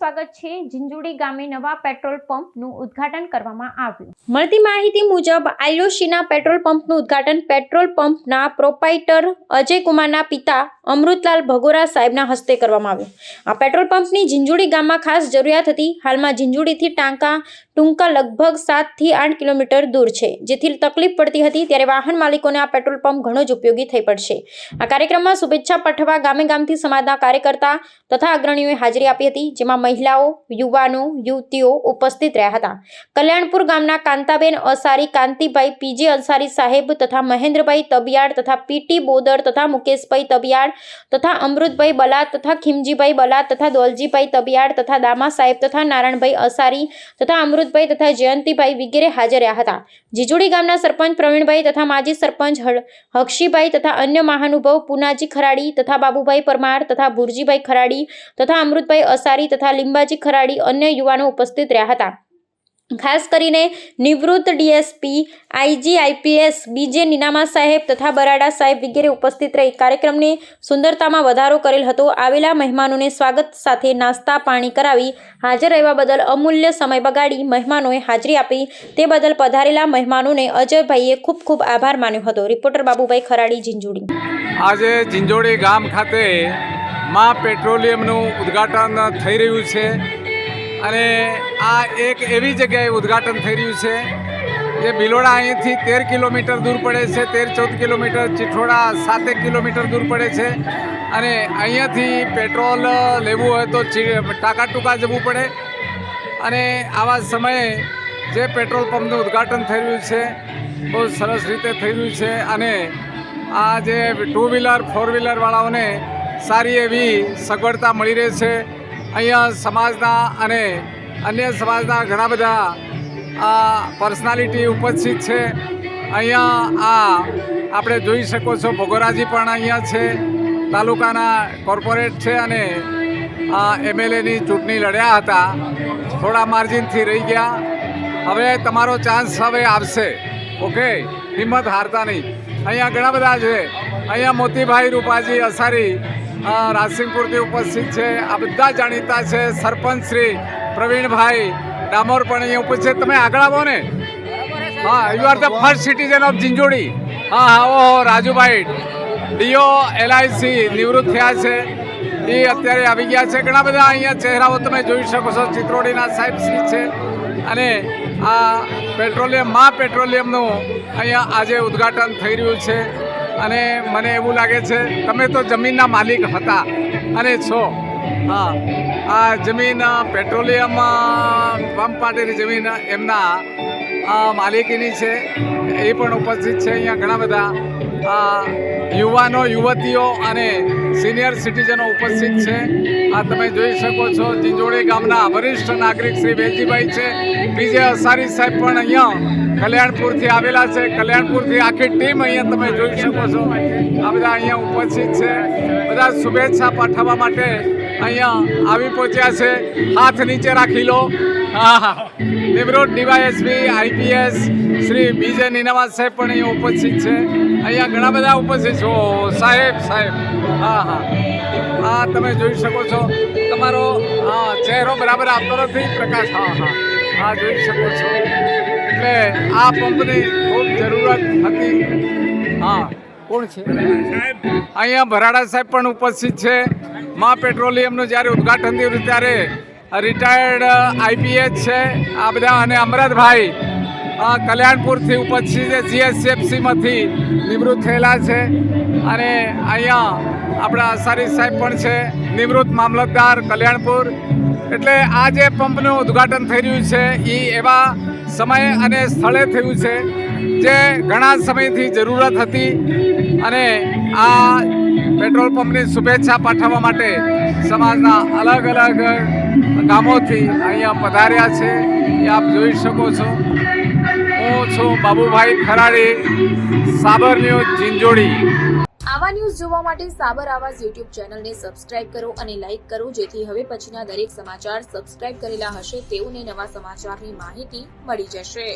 સ્વાગત છે. ઝીંઝુડી ગામે નવા પેટ્રોલ પંપનું ઉદ્ઘાટન કરવામાં આવ્યું. મળતી માહિતી મુજબ આઈલોશીના પેટ્રોલ પંપનું ઉદ્ઘાટન પેટ્રોલ પંપના પ્રોપાઇટર અજય કુમારના પિતા અમૃતલાલ ભગોરા સાહેબના હસ્તે કરવામાં આવ્યું. આ પેટ્રોલ પંપની ઝીંઝુડી ગામમાં ખાસ જરૂરિયાત હતી. હાલમાં ઝીંઝુડીથી ટાંકા ટૂંકા લગભગ સાતથી આઠ કિલોમીટર દૂર છે. જેથી તકલીફ પડતી હતી ત્યારે વાહન માલિકોને આ પેટ્રોલ પંપ ઘણો જ ઉપયોગી થઈ પડશે. આ કાર્યક્રમમાં શુભેચ્છા પાઠવા ગામે ગામથી સમાજના કાર્યકર્તા તથા અગ્રણીઓએ હાજરી આપી હતી. જેમાં મહિલાઓ, યુવાનો, યુવતીઓ ઉપસ્થિત રહ્યા હતા. કલ્યાણપુર ગામના કાંતાબેન અસારી, કાંતિભાઈ પીજી અસારી સાહેબ તથા મહેન્દ્રભાઈ તબિયાડ તથા પીટી બોદર તથા મુકેશભાઈ તબિયાડ તથા અમૃતભાઈ બલાદ તથા ખીમજીભાઈ બલાદ તથા દોલજીભાઈ તબિયાડ તથા દામા સાહેબ તથા નારાયણભાઈ અસારી તથા અમૃતભાઈ તથા જયંતિભાઈ વગેરે હાજર રહ્યા હતા. જીજુડી ગામના સરપંચ પ્રવીણભાઈ તથા માજી સરપંચ હક્ષીભાઈ તથા અન્ય મહાનુભાવ પુનાજી ખરાડી તથા બાબુભાઈ પરમાર તથા ભુરજીભાઈ ખરાડી તથા અમૃતભાઈ અસારી તથા લીંબાજી ખરાડી અન્ય યુવાનો ઉપસ્થિત રહ્યા હતા. ખાસ કરીને નિવૃત્ત ડીએસપી આઈજી આઈપીએસ બીજે નીનામા સાહેબ તથા બરાડા સાહેબ વગેરે ઉપસ્થિત રહી કાર્યક્રમની સુંદરતામાં વધારો કરેલ હતો. આવેલા મહેમાનોને સ્વાગત સાથે નાસ્તા પાણી કરાવી હાજર રહેવા બદલ અમૂલ્ય સમય બગાડી મહેમાનોએ હાજરી આપી. તે બદલ પધારેલા મહેમાનોને અજયભાઈએ ખૂબ ખૂબ આભાર માન્યો હતો. રિપોર્ટર બાબુભાઈ ખરાડી, ઝીંઝોડી. આજે ઝીંઝોડી ગામ ખાતે માં પેટ્રોલિયમનું ઉદ્ઘાટન થઈ રહ્યું છે અને આ એક એવી જગ્યાએ ઉદ્ઘાટન થઈ રહ્યું છે જે ભિલોડા અહીંથી તેર કિલોમીટર દૂર પડે છે, તેર ચૌદ કિલોમીટર ચિઠોડા સાતેક કિલોમીટર દૂર પડે છે અને અહીંયાથી પેટ્રોલ લેવું હોય તો ટાંકા ટૂંકા જવું પડે અને આવા સમયે જે પેટ્રોલ પંપનું ઉદ્ઘાટન થઈ રહ્યું છે, બહુ સરસ રીતે થઈ રહ્યું છે અને આ જે ટુ વ્હીલર, ફોર વ્હીલરવાળાઓને સારી એવી સગવડતા મળી રહે છે. અહીંયા સમાજના અને અન્ય સમાજના ઘણા બધા, આ પર્સનાલિટી ઉપસ્થિત છે. અહીંયા આ આપણે જોઈ શકો છો ભગોરાજી પણ અહીંયા છે. તાલુકાના કોર્પોરેટ છે અને આ એમએલએની ચૂંટણી લડ્યા હતા. થોડા માર્જિનથી રહી ગયા. હવે તમારો ચાન્સ હવે આવશે. ઓકે? હિંમત હારતા નહીં. અહીંયા ઘણા બધા છે. અહીંયા મોતીભાઈ રૂપાજી અસારી રાજસિંહપુરથી ઉપસ્થિત છે. આ બધા જાણીતા છે. સરપંચ શ્રી પ્રવીણભાઈ ડામોર પણ અહીંયા ઉપસ્થિત તમે આગળ આવો ને. હા you are the first citizen of Jhinjhodi હા હા, ઓહો, રાજુભાઈ, ડીઓ, એલઆઈસી નિવૃત્ત થયા છે. એ અત્યારે આવી ગયા છે. ઘણા બધા અહીંયા ચહેરાઓ તમે જોઈ શકો છો. ચિત્રોડીના સાહેબ શ્રી છે. અને આ પેટ્રોલિયમ, મા પેટ્રોલિયમનું અહીંયા આજે ઉદ્ઘાટન થઈ રહ્યું છે. અને મને એવું લાગે છે, તમે તો જમીનના માલિક હતા અને છો. હા, આ જમીન પેટ્રોલિયમ પંપ માટેની જમીન એમના માલિકીની છે. એ પણ ઉપસ્થિત છે અહીંયા ઘણા બધા. યુવાનો, યુવતીઓ અને સિનિયર સિટીઝનો ઉપસ્થિત છે. આ તમે જોઈ શકો છો, જીંજોડી ગામના વરિષ્ઠ નાગરિક શ્રી વેલજીભાઈ છે. બીજે અસારી સાહેબ પણ અહીંયા કલ્યાણપુરથી આવેલા છે. કલ્યાણપુરથી આખી ટીમ અહીંયા તમે જોઈ શકો છો. આ બધા અહીંયા ઉપસ્થિત છે. બધા શુભેચ્છા પાઠવવા માટે અહીંયા આવી પહોંચ્યા છે. હાથ નીચે રાખી લો. નિવૃત્ત ડીવાયએસપી આઈપીએસ શ્રી બીજે નિનાવાદ સાહેબ પણ અહીંયા ઉપસ્થિત છે. અહીંયા ઘણા બધા ઉપસ્થિત છો. સાહેબ સાહેબ. હા હા હા તમે જોઈ શકો છો. તમારો હા ચહેરો બરાબર આવતો નથી. પ્રકાશ હા હા. હા જોઈ શકો છો. એટલે આ પંપની ખૂબ જરૂરત હતી. હા. કોણ છે? અહીંયા ભરાડા સાહેબ પણ ઉપસ્થિત છે. મા પેટ્રોલિયમનું જ્યારે ઉદ્ઘાટન થયું ત્યારે રિટાયર્ડ આઈપીએચ છે, આ બધા અને અમરતભાઈ કલ્યાણપુરથી ઉપસ્થિત છે જીએસએફસીમાંથી નિવૃત્ત થયેલા છે. અને અહીંયા આપણા સારી સાહેબ પણ છે, નિવૃત્ત મામલતદાર કલ્યાણપુર. એટલે આ જે પંપનું ઉદ્ઘાટન થઈ રહ્યું છે એ એવા સમય અને સ્થળે થયું છે, જે ઘણા સમયથી જરૂરત હતી. અને આ પેટ્રોલ પંપની શુભેચ્છા પાઠવવા માટે સમાજના અલગ અલગ ગામોથી અહીંયા પધાર્યા છે. એ આપ જોઈ શકો છો. હું છું બાબુભાઈ ખરાડી, સાબર ન્યૂઝ ઝીંઝોડી આવા ન્યૂઝ જોવા માટે સાબર આવાજ યુટ્યુબ ચેનલને સબસ્ક્રાઇબ કરો અને લાઇક કરો, જેથી હવે પછીના દરેક સમાચાર સબસ્ક્રાઇબ કરેલા હશે તેઓને નવા સમાચારની માહિતી મળી જશે.